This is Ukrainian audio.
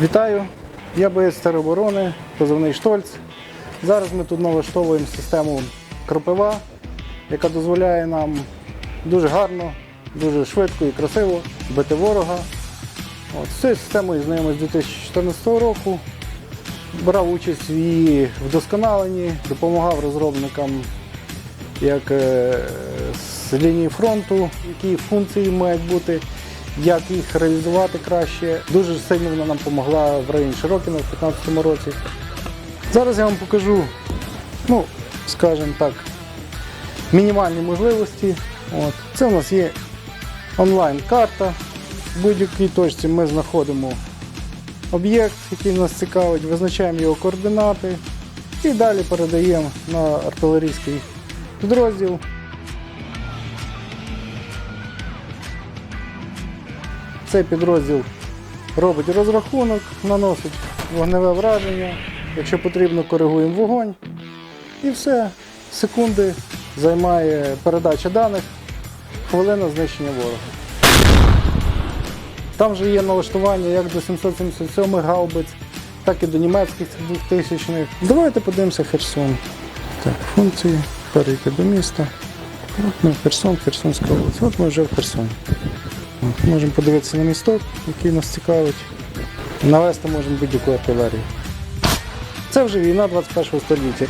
Вітаю, я боєць тероборони, позивний Штольц. Зараз ми тут налаштовуємо систему кропива, яка дозволяє нам дуже гарно, дуже швидко і красиво бити ворога. От, з цією системою знайомий з 2014 року. Брав участь в її вдосконаленні, допомагав розробникам як е, з лінії фронту, які функції мають бути, як їх реалізувати краще. Дуже сильно вона нам допомогла в районі Широкіна в 2015 році. Зараз я вам покажу, ну, скажімо так, мінімальні можливості. От. Це у нас є онлайн-карта. В будь-якій точці ми знаходимо об'єкт, який нас цікавить, визначаємо його координати і далі передаємо на артилерійський підрозділ. Цей підрозділ робить розрахунок, наносить вогневе враження. Якщо потрібно, коригуємо вогонь. І все. Секунди займає передача даних, хвилина знищення ворога. Там же є налаштування як до 777 гаубиць, так і до німецьких 2000-х. Давайте подивимося Херсон. Так, функції, перейти до міста. Херсон, Херсонська область. От ми вже в Херсоні. Можемо подивитися на місток, який нас цікавить. Навести можемо будь-яку артилерію. Це вже війна 21 століття.